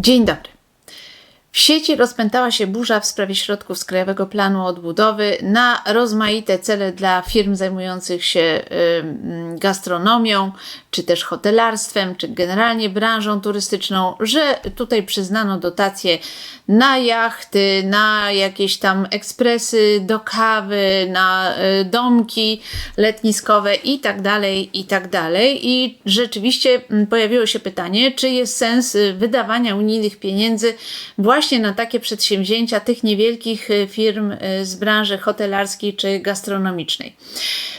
Dzień dobry. W sieci rozpętała się burza w sprawie środków z Krajowego Planu Odbudowy na rozmaite cele dla firm zajmujących się gastronomią, czy też hotelarstwem, czy generalnie branżą turystyczną, że tutaj przyznano dotacje na jachty, na jakieś tam ekspresy do kawy, na y, domki letniskowe i tak dalej, i tak dalej. I rzeczywiście pojawiło się pytanie, czy jest sens y, wydawania unijnych pieniędzy właśnie właśnie na takie przedsięwzięcia tych niewielkich y, firm y, z branży hotelarskiej czy gastronomicznej.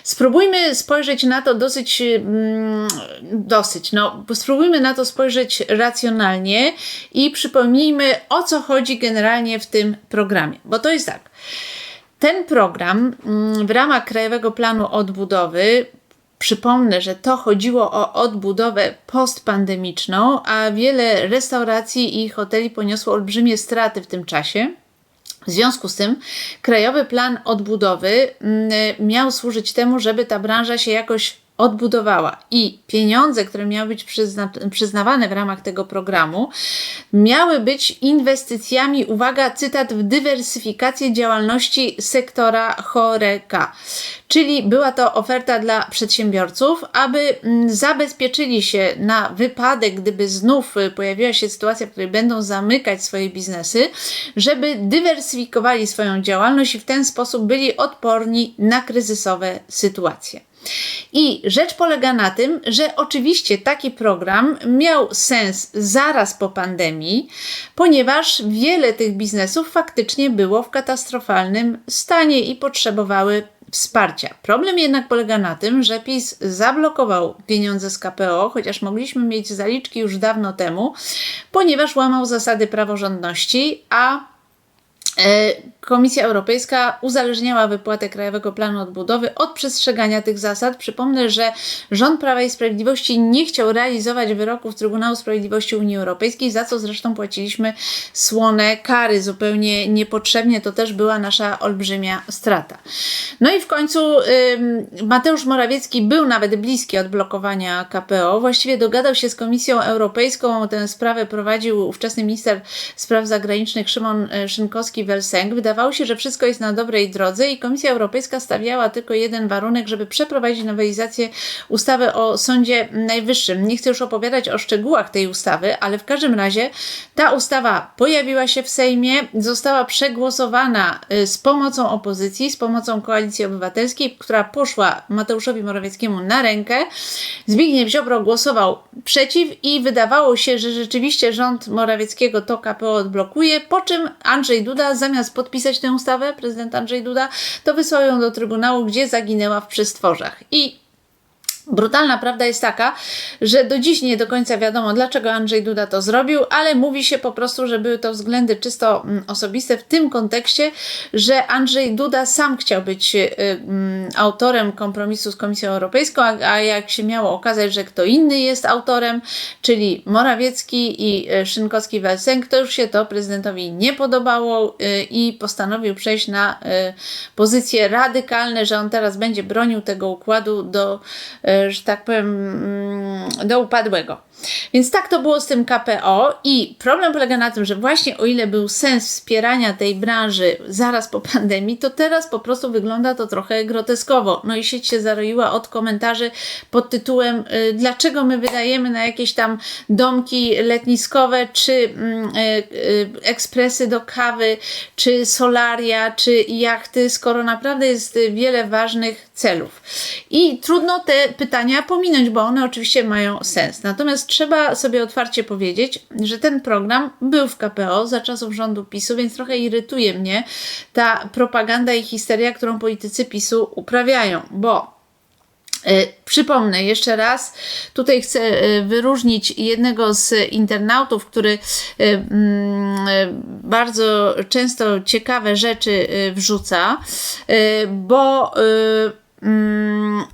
Spróbujmy spojrzeć na to dosyć, y, mm, dosyć, no, spróbujmy na to spojrzeć racjonalnie i przypomnijmy, o co chodzi generalnie w tym programie. Bo to jest tak. Ten program mm, w ramach Krajowego Planu Odbudowy Przypomnę, że to chodziło o odbudowę postpandemiczną, a wiele restauracji i hoteli poniosło olbrzymie straty w tym czasie. W związku z tym Krajowy Plan Odbudowy mm, miał służyć temu, żeby ta branża się jakoś odbudowała i pieniądze, które miały być przyzna przyznawane w ramach tego programu, miały być inwestycjami, uwaga, cytat, w dywersyfikację działalności sektora choreka. Czyli była to oferta dla przedsiębiorców, aby mm, zabezpieczyli się na wypadek, gdyby znów y, pojawiła się sytuacja, w której będą zamykać swoje biznesy, żeby dywersyfikowali swoją działalność i w ten sposób byli odporni na kryzysowe sytuacje. I rzecz polega na tym, że oczywiście taki program miał sens zaraz po pandemii, ponieważ wiele tych biznesów faktycznie było w katastrofalnym stanie i potrzebowały wsparcia. Problem jednak polega na tym, że PiS zablokował pieniądze z KPO, chociaż mogliśmy mieć zaliczki już dawno temu, ponieważ łamał zasady praworządności, a Komisja Europejska uzależniała wypłatę Krajowego Planu Odbudowy od przestrzegania tych zasad. Przypomnę, że rząd Prawa i Sprawiedliwości nie chciał realizować wyroków Trybunału Sprawiedliwości Unii Europejskiej, za co zresztą płaciliśmy słone kary zupełnie niepotrzebnie. To też była nasza olbrzymia strata. No i w końcu Mateusz Morawiecki był nawet bliski odblokowania KPO. Właściwie dogadał się z Komisją Europejską. Tę sprawę prowadził ówczesny minister spraw zagranicznych Szymon e, Szynkowski Welsenk. Wydawało się, że wszystko jest na dobrej drodze i Komisja Europejska stawiała tylko jeden warunek, żeby przeprowadzić nowelizację ustawy o Sądzie Najwyższym. Nie chcę już opowiadać o szczegółach tej ustawy, ale w każdym razie ta ustawa pojawiła się w Sejmie, została przegłosowana y, z pomocą opozycji, z pomocą Koalicji Obywatelskiej, która poszła Mateuszowi Morawieckiemu na rękę. Zbigniew Ziobro głosował przeciw i wydawało się, że rzeczywiście rząd Morawieckiego to KPO odblokuje, po czym Andrzej Duda zamiast podpisać tę ustawę, prezydent Andrzej Duda, to wysłał ją do Trybunału, gdzie zaginęła w przestworzach. I Brutalna prawda jest taka, że do dziś nie do końca wiadomo, dlaczego Andrzej Duda to zrobił, ale mówi się po prostu, że były to względy czysto mm, osobiste w tym kontekście, że Andrzej Duda sam chciał być y, mm, autorem kompromisu z Komisją Europejską, a, jak się miało okazać, że kto inny jest autorem, czyli Morawiecki i y, Szynkowski-Welsenk, to już się to prezydentowi nie podobało y, i postanowił przejść na pozycje radykalne, że on teraz będzie bronił tego układu do że tak powiem, mm, do upadłego. Więc tak to było z tym KPO i problem polega na tym, że właśnie o ile był sens wspierania tej branży zaraz po pandemii, to teraz po prostu wygląda to trochę groteskowo. No i sieć się zaroiła od komentarzy pod tytułem y, dlaczego my wydajemy na jakieś tam domki letniskowe, czy mm, y, y, ekspresy do kawy, czy solaria, czy jachty, skoro naprawdę jest wiele ważnych celów. I trudno te pytania pominąć, bo one oczywiście mają sens. Natomiast trzeba sobie otwarcie powiedzieć, że ten program był w KPO za czasów rządu PiSu, więc trochę irytuje mnie ta propaganda i histeria, którą politycy PiSu uprawiają, bo e, Przypomnę jeszcze raz, tutaj chcę e, wyróżnić jednego z internautów, który e, mm, bardzo często ciekawe rzeczy wrzuca, bo mm,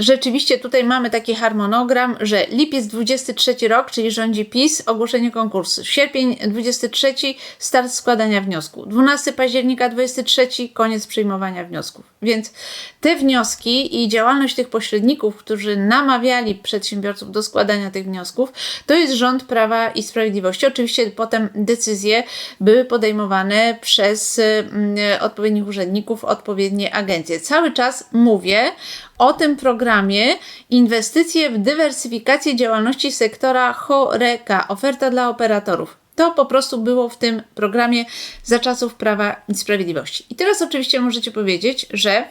rzeczywiście tutaj mamy taki harmonogram, że lipiec 23 rok, czyli rządzi PiS, ogłoszenie konkursu. Sierpień 23 start składania wniosku. 12 października 23 koniec przyjmowania wniosków. Więc te wnioski i działalność tych pośredników, którzy namawiali przedsiębiorców do składania tych wniosków, to jest rząd Prawa i Sprawiedliwości. Oczywiście potem decyzje były podejmowane przez mm, odpowiednich urzędników, odpowiednie agencje. Cały czas mówię o tym programie Inwestycje w dywersyfikację działalności sektora choreka, oferta dla operatorów. To po prostu było w tym programie za czasów Prawa i Sprawiedliwości. I teraz oczywiście możecie powiedzieć, że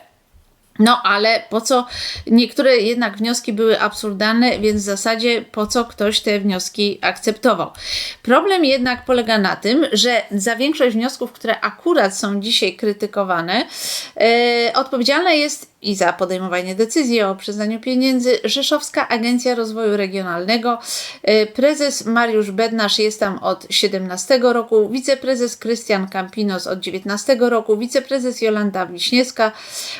no ale po co? Niektóre jednak wnioski były absurdalne, więc w zasadzie po co ktoś te wnioski akceptował. Problem jednak polega na tym, że za większość wniosków, które akurat są dzisiaj krytykowane, yy, odpowiedzialna jest i za podejmowanie decyzji o przyznaniu pieniędzy Rzeszowska Agencja Rozwoju Regionalnego. E, prezes Mariusz Bednarz jest tam od 17 roku, wiceprezes Krystian Campinos od 19 roku, wiceprezes Jolanta Wiśniewska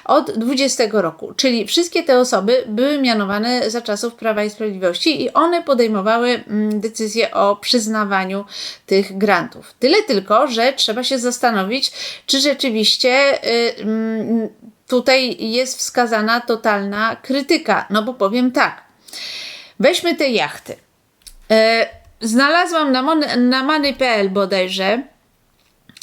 od 20 roku. Czyli wszystkie te osoby były mianowane za czasów Prawa i Sprawiedliwości i one podejmowały mm, decyzje o przyznawaniu tych grantów. Tyle tylko, że trzeba się zastanowić, czy rzeczywiście y, mm, tutaj jest wskazana totalna krytyka. No bo powiem tak. Weźmy te jachty. E, znalazłam na, na money.pl bodajże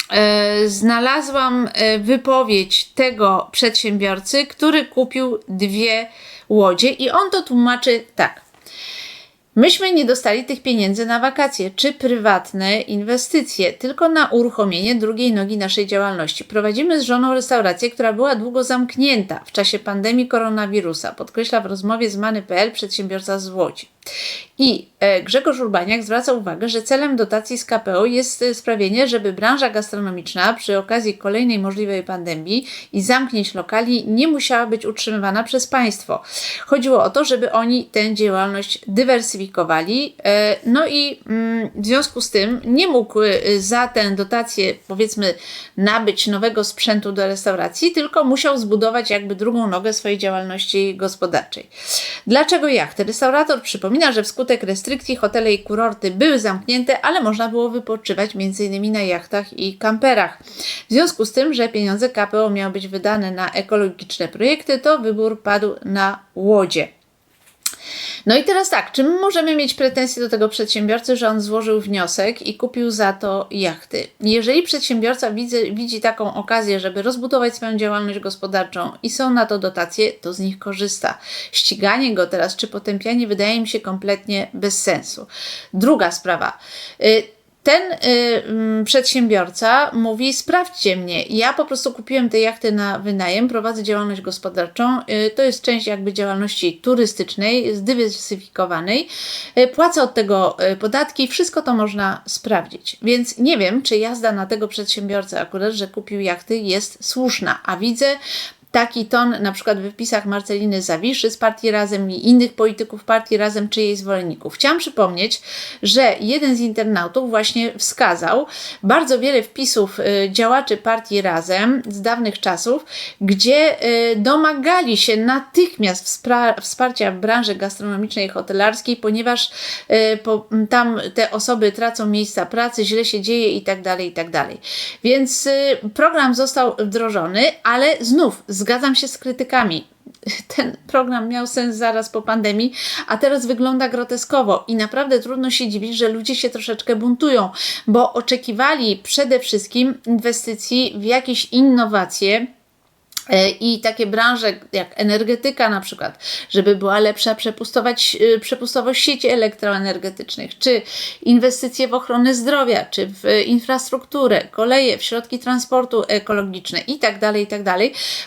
e, znalazłam e, wypowiedź tego przedsiębiorcy, który kupił dwie łodzie i on to tłumaczy tak. Myśmy nie dostali tych pieniędzy na wakacje czy prywatne inwestycje, tylko na uruchomienie drugiej nogi naszej działalności. Prowadzimy z żoną restaurację, która była długo zamknięta w czasie pandemii koronawirusa, podkreśla w rozmowie z Many.pl przedsiębiorca z Łodzi. I Grzegorz Urbaniak zwraca uwagę, że celem dotacji z KPO jest e, sprawienie, żeby branża gastronomiczna przy okazji kolejnej możliwej pandemii i zamknięć lokali nie musiała być utrzymywana przez państwo. Chodziło o to, żeby oni tę działalność dywersyfikowali. E, no i mm, w związku z tym nie mógł za tę dotację, powiedzmy, nabyć nowego sprzętu do restauracji, tylko musiał zbudować jakby drugą nogę swojej działalności gospodarczej. Dlaczego jachty? Restaurator przypomina, Przypomina, że wskutek restrykcji hotele i kurorty były zamknięte, ale można było wypoczywać m.in. na jachtach i kamperach. W związku z tym, że pieniądze KPO miały być wydane na ekologiczne projekty, to wybór padł na łodzie. No i teraz tak, czy my możemy mieć pretensje do tego przedsiębiorcy, że on złożył wniosek i kupił za to jachty? Jeżeli przedsiębiorca widzi, widzi taką okazję, żeby rozbudować swoją działalność gospodarczą i są na to dotacje, to z nich korzysta. Ściganie go teraz czy potępianie wydaje mi się kompletnie bez sensu. Druga sprawa. Y, ten y, przedsiębiorca mówi: Sprawdźcie mnie. Ja po prostu kupiłem te jachty na wynajem, prowadzę działalność gospodarczą. Y, to jest część jakby działalności turystycznej, zdywersyfikowanej. Y, płacę od tego y, podatki, wszystko to można sprawdzić. Więc nie wiem, czy jazda na tego przedsiębiorcę akurat, że kupił jachty, jest słuszna. A widzę taki ton na przykład w wpisach Marceliny Zawiszy z partii Razem i innych polityków partii Razem czy jej zwolenników. Chciałam przypomnieć, że jeden z internautów właśnie wskazał bardzo wiele wpisów y, działaczy partii Razem z dawnych czasów, gdzie y, domagali się natychmiast wsparcia w branży gastronomicznej i hotelarskiej, ponieważ y, tam te osoby tracą miejsca pracy, źle się dzieje i tak dalej, i tak dalej. Więc program został wdrożony, ale znów z zgadzam się z krytykami. Ten program miał sens zaraz po pandemii, a teraz wygląda groteskowo i naprawdę trudno się dziwić, że ludzie się troszeczkę buntują, bo oczekiwali przede wszystkim inwestycji w jakieś innowacje I takie branże jak energetyka na przykład, żeby była lepsza przepustować, e, przepustowość sieci elektroenergetycznych, czy inwestycje w ochronę zdrowia, czy w infrastrukturę, koleje, w środki transportu ekologiczne itd., tak itd., tak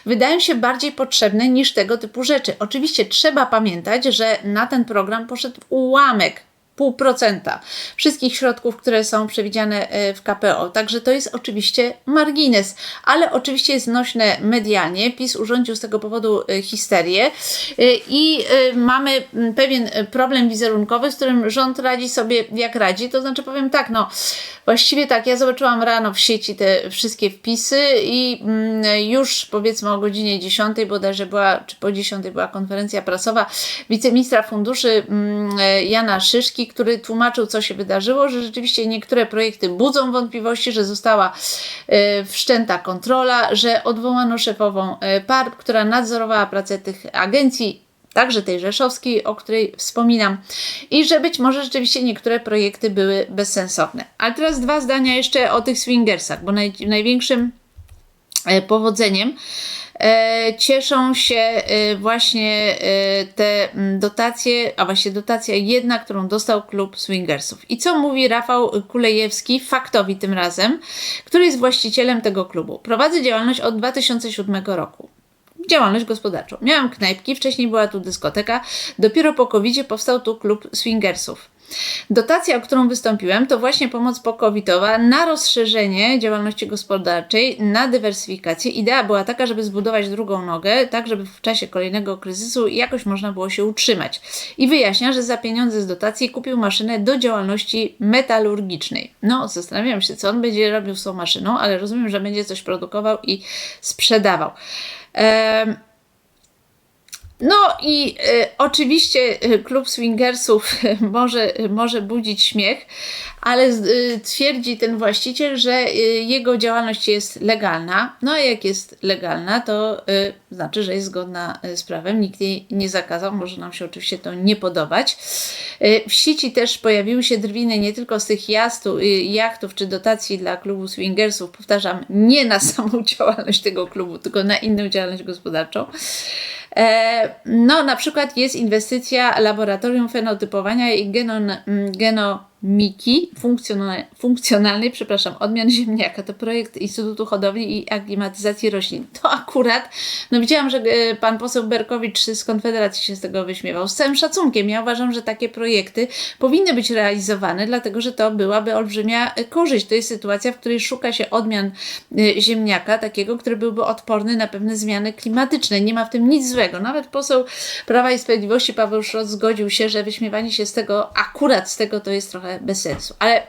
wydają się bardziej potrzebne niż tego typu rzeczy. Oczywiście trzeba pamiętać, że na ten program poszedł ułamek 2,5% wszystkich środków, które są przewidziane e, w KPO. Także to jest oczywiście margines, ale oczywiście jest nośne medialnie. PiS urządził z tego powodu e, histerię e, i mamy pewien problem wizerunkowy, z którym rząd radzi sobie jak radzi. To znaczy powiem tak, no właściwie tak, ja zobaczyłam rano w sieci te wszystkie wpisy i już powiedzmy o godzinie 10 bodajże była, czy po 10 była konferencja prasowa wiceministra funduszy Jana Szyszki, który tłumaczył, co się wydarzyło, że rzeczywiście niektóre projekty budzą wątpliwości, że została e, wszczęta kontrola, że odwołano szefową e, PARP, która nadzorowała pracę tych agencji także tej rzeszowskiej, o której wspominam, i że być może rzeczywiście niektóre projekty były bezsensowne. Ale teraz dwa zdania jeszcze o tych swingersach, bo naj, największym e, powodzeniem cieszą się e, właśnie e, te dotacje, a właśnie dotacja jedna, którą dostał klub swingersów. I co mówi Rafał Kulejewski, faktowi tym razem, który jest właścicielem tego klubu. Prowadzę działalność od 2007 roku działalność gospodarczą. Miałam knajpki, wcześniej była tu dyskoteka, dopiero po covid powstał tu klub swingersów. Dotacja, o którą wystąpiłem, to właśnie pomoc pokowidowa na rozszerzenie działalności gospodarczej, na dywersyfikację. Idea była taka, żeby zbudować drugą nogę, tak żeby w czasie kolejnego kryzysu jakoś można było się utrzymać. I wyjaśnia, że za pieniądze z dotacji kupił maszynę do działalności metalurgicznej. No, zastanawiam się, co on będzie robił z tą maszyną, ale rozumiem, że będzie coś produkował i sprzedawał. Ehm, no i y, oczywiście y, klub swingersów może, może budzić śmiech, ale y, twierdzi ten właściciel, że jego działalność jest legalna. No a jak jest legalna, to znaczy, że jest zgodna z prawem. Nikt jej nie zakazał, może nam się oczywiście to nie podobać. W sieci też pojawiły się drwiny nie tylko z tych jachtów czy dotacji dla klubu swingersów, powtarzam, nie na samą działalność tego klubu, tylko na inną działalność gospodarczą. E, no, na przykład jest inwestycja laboratorium fenotypowania i genon, mm, geno Miki funkcjonalnej, funkcjonalnej, przepraszam, odmian ziemniaka. To projekt Instytutu Hodowli i Aklimatyzacji Roślin. To akurat, no widziałam, że e, pan poseł Berkowicz z Konfederacji się z tego wyśmiewał. Z całym szacunkiem, ja uważam, że takie projekty powinny być realizowane, dlatego że to byłaby olbrzymia e, korzyść. To jest sytuacja, w której szuka się odmian e, ziemniaka, takiego, który byłby odporny na pewne zmiany klimatyczne. Nie ma w tym nic złego. Nawet poseł Prawa i Sprawiedliwości Paweł Szrot zgodził się, że wyśmiewanie się z tego, akurat z tego to jest trochę bez sensu. Ale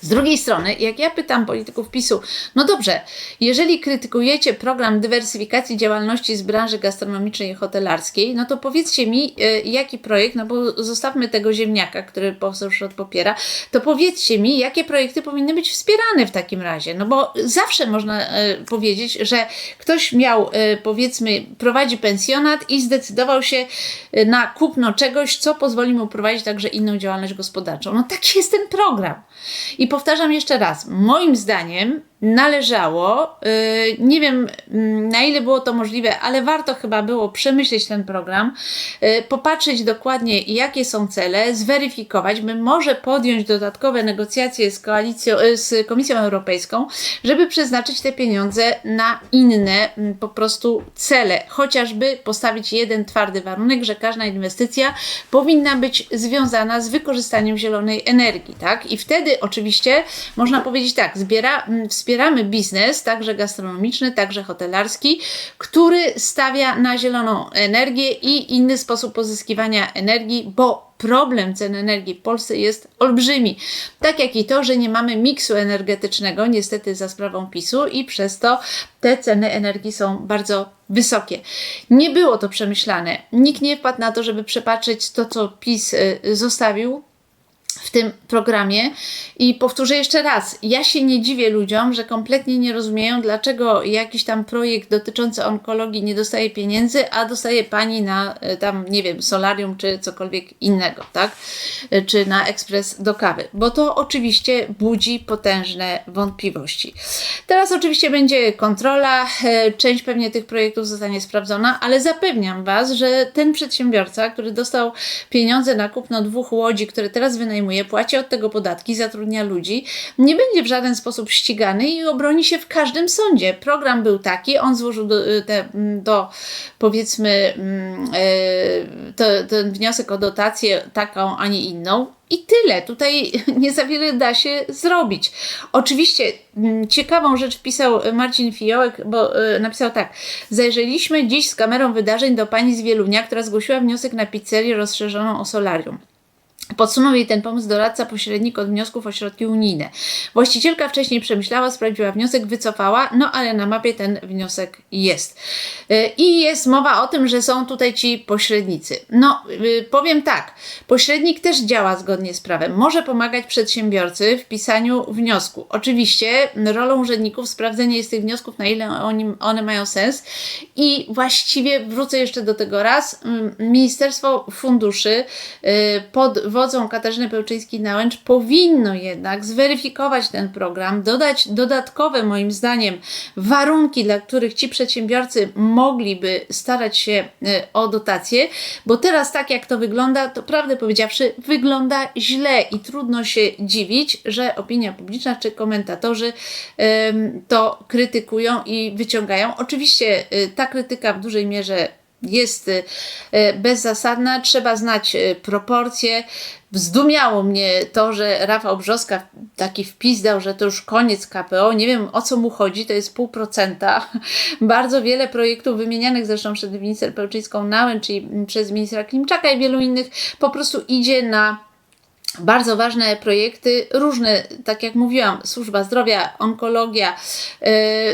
z drugiej strony, jak ja pytam polityków PiSu, no dobrze, jeżeli krytykujecie program dywersyfikacji działalności z branży gastronomicznej i hotelarskiej, no to powiedzcie mi, y, jaki projekt, no bo zostawmy tego ziemniaka, który poseł Szrot popiera, to powiedzcie mi, jakie projekty powinny być wspierane w takim razie, no bo zawsze można y, powiedzieć, że ktoś miał, y, powiedzmy, prowadzi pensjonat i zdecydował się na kupno czegoś, co pozwoli mu prowadzić także inną działalność gospodarczą. No taki jest ten program. I powtarzam jeszcze raz, moim zdaniem należało, y, nie wiem mm, na ile było to możliwe, ale warto chyba było przemyśleć ten program, y, popatrzeć dokładnie jakie są cele, zweryfikować, by może podjąć dodatkowe negocjacje z, koalicją, y, z Komisją Europejską, żeby przeznaczyć te pieniądze na inne mm, po prostu cele, chociażby postawić jeden twardy warunek, że każda inwestycja powinna być związana z wykorzystaniem zielonej energii, tak? I wtedy oczywiście można powiedzieć tak, zbiera mm, wspieramy biznes, także gastronomiczny, także hotelarski, który stawia na zieloną energię i inny sposób pozyskiwania energii, bo problem cen energii w Polsce jest olbrzymi. Tak jak i to, że nie mamy miksu energetycznego, niestety za sprawą PiSu, i przez to te ceny energii są bardzo wysokie. Nie było to przemyślane. Nikt nie wpadł na to, żeby przepatrzeć to, co PiS y, zostawił w tym programie. I powtórzę jeszcze raz, ja się nie dziwię ludziom, że kompletnie nie rozumieją, dlaczego jakiś tam projekt dotyczący onkologii nie dostaje pieniędzy, a dostaje pani na e, tam, nie wiem, solarium czy cokolwiek innego, tak? E, czy na ekspres do kawy, bo to oczywiście budzi potężne wątpliwości. Teraz oczywiście będzie kontrola, e, część pewnie tych projektów zostanie sprawdzona, ale zapewniam Was, że ten przedsiębiorca, który dostał pieniądze na kupno dwóch łodzi, które teraz wynajmuje, płaci od tego podatki, zatrudnia ludzi, nie będzie w żaden sposób ścigany i obroni się w każdym sądzie. Program był taki, on złożył do, te, do powiedzmy to, ten wniosek o dotację taką, a nie inną. I tyle. Tutaj nie za wiele da się zrobić. Oczywiście ciekawą rzecz wpisał Marcin Fiołek, bo y, napisał tak. Zajrzeliśmy dziś z kamerą wydarzeń do pani z Wielunia, która zgłosiła wniosek na pizzerię rozszerzoną o solarium. Podsunął jej ten pomysł doradca pośrednik od wniosków o środki unijne. Właścicielka wcześniej przemyślała, sprawdziła wniosek, wycofała, no ale na mapie ten wniosek jest. Y, I jest mowa o tym, że są tutaj ci pośrednicy. No, y, powiem tak, pośrednik też działa zgodnie z prawem. Może pomagać przedsiębiorcy w pisaniu wniosku. Oczywiście rolą urzędników sprawdzenie jest tych wniosków, na ile oni, one mają sens. I właściwie wrócę jeszcze do tego raz. Ministerstwo Funduszy y, pod wodzą Katarzyny Pełczyńskiej-Nałęcz powinno jednak zweryfikować ten program, dodać dodatkowe, moim zdaniem, warunki, dla których ci przedsiębiorcy mogliby starać się e, o dotacje, bo teraz tak jak to wygląda, to prawdę powiedziawszy, wygląda źle i trudno się dziwić, że opinia publiczna czy komentatorzy to krytykują i wyciągają. Oczywiście e, ta krytyka w dużej mierze jest y, y, bezzasadna, trzeba znać y, proporcje. Zdumiało mnie to, że Rafał Brzoska taki wpis dał, że to już koniec KPO. Nie wiem o co mu chodzi, to jest pół procenta. Bardzo wiele projektów wymienianych zresztą przed minister Pełczyńską Nałęcz, czyli przez ministra Klimczaka i wielu innych po prostu idzie na bardzo ważne projekty, różne, tak jak mówiłam, służba zdrowia, onkologia, yy,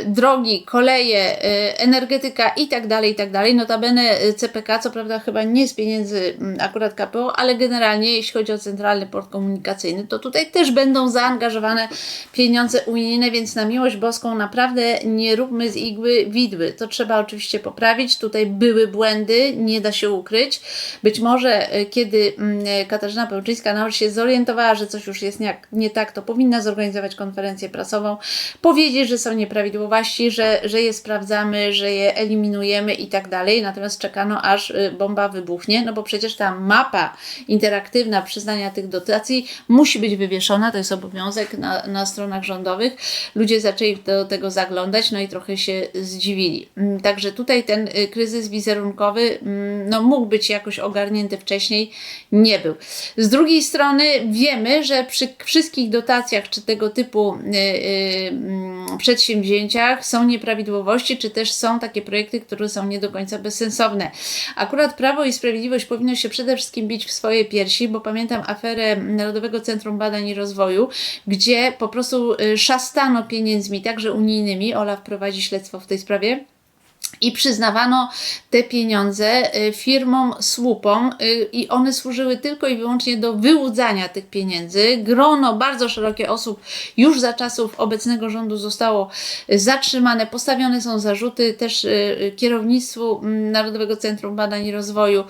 drogi, koleje, yy, energetyka i tak dalej, i tak dalej. Notabene CPK, co prawda chyba nie z pieniędzy yy, akurat KPO, ale generalnie jeśli chodzi o Centralny Port Komunikacyjny, to tutaj też będą zaangażowane pieniądze unijne, więc na miłość boską naprawdę nie róbmy z igły widły. To trzeba oczywiście poprawić. Tutaj były błędy, nie da się ukryć. Być może y, kiedy mm, Katarzyna Pełczyńska nauczy się zorientowała, że coś już jest nie, nie tak, to powinna zorganizować konferencję prasową, powiedzieć, że są nieprawidłowości, że, że je sprawdzamy, że je eliminujemy i tak dalej. Natomiast czekano, aż y, bomba wybuchnie, no bo przecież ta mapa interaktywna przyznania tych dotacji musi być wywieszona, to jest obowiązek na, na stronach rządowych. Ludzie zaczęli do tego zaglądać, no i trochę się zdziwili. Mm, także tutaj ten y, kryzys wizerunkowy mm, no, mógł być jakoś ogarnięty wcześniej, nie był. Z drugiej strony, strony wiemy, że przy wszystkich dotacjach czy tego typu y, y, mm, przedsięwzięciach są nieprawidłowości, czy też są takie projekty, które są nie do końca bezsensowne. Akurat Prawo i Sprawiedliwość powinno się przede wszystkim bić w swoje piersi, bo pamiętam aferę Narodowego Centrum Badań i Rozwoju, gdzie po prostu y, szastano pieniędzmi, także unijnymi. Olaf prowadzi śledztwo w tej sprawie i przyznawano te pieniądze y, firmom słupom y, i one służyły tylko i wyłącznie do wyłudzania tych pieniędzy. Grono bardzo szerokie osób już za czasów obecnego rządu zostało zatrzymane, postawione są zarzuty też y, kierownictwu mm, Narodowego Centrum Badań i Rozwoju,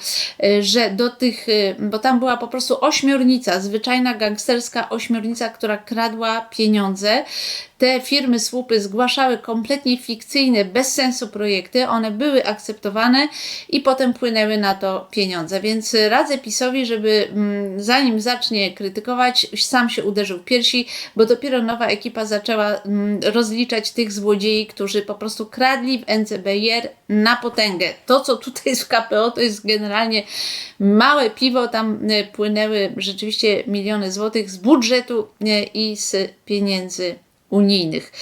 że do tych, bo tam była po prostu ośmiornica, zwyczajna gangsterska ośmiornica, która kradła pieniądze te firmy słupy zgłaszały kompletnie fikcyjne, bez sensu projekty, one były akceptowane i potem płynęły na to pieniądze. Więc radzę PiSowi, żeby mm, zanim zacznie krytykować, sam się uderzył w piersi, bo dopiero nowa ekipa zaczęła mm, rozliczać tych złodziei, którzy po prostu kradli w NCBR na potęgę. To, co tutaj jest w KPO, to jest generalnie małe piwo, tam y, płynęły rzeczywiście miliony złotych z budżetu y, i z pieniędzy unijnych.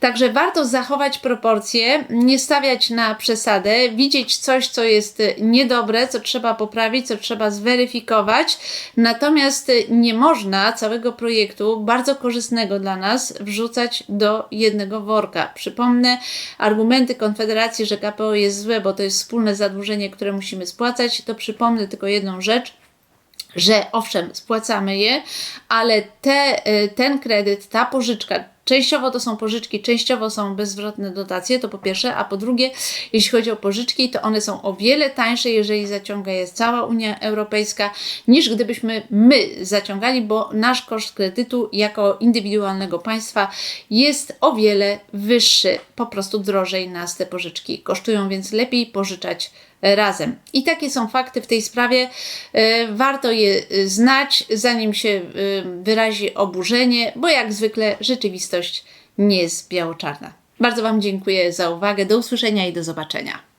Także warto zachować proporcje, nie stawiać na przesadę, widzieć coś, co jest niedobre, co trzeba poprawić, co trzeba zweryfikować. Natomiast nie można całego projektu, bardzo korzystnego dla nas, wrzucać do jednego worka. Przypomnę argumenty Konfederacji, że KPO jest złe, bo to jest wspólne zadłużenie, które musimy spłacać. To przypomnę tylko jedną rzecz że owszem, spłacamy je, ale te, ten kredyt, ta pożyczka, Częściowo to są pożyczki, częściowo są bezzwrotne dotacje, to po pierwsze, a po drugie, jeśli chodzi o pożyczki, to one są o wiele tańsze, jeżeli zaciąga je cała Unia Europejska, niż gdybyśmy my zaciągali, bo nasz koszt kredytu jako indywidualnego państwa jest o wiele wyższy. Po prostu drożej nas te pożyczki kosztują, więc lepiej pożyczać razem. I takie są fakty w tej sprawie. E, Warto je e, znać, zanim się e, wyrazi oburzenie, bo jak zwykle rzeczywistość nie jest biało-czarna. Bardzo Wam dziękuję za uwagę. Do usłyszenia i do zobaczenia.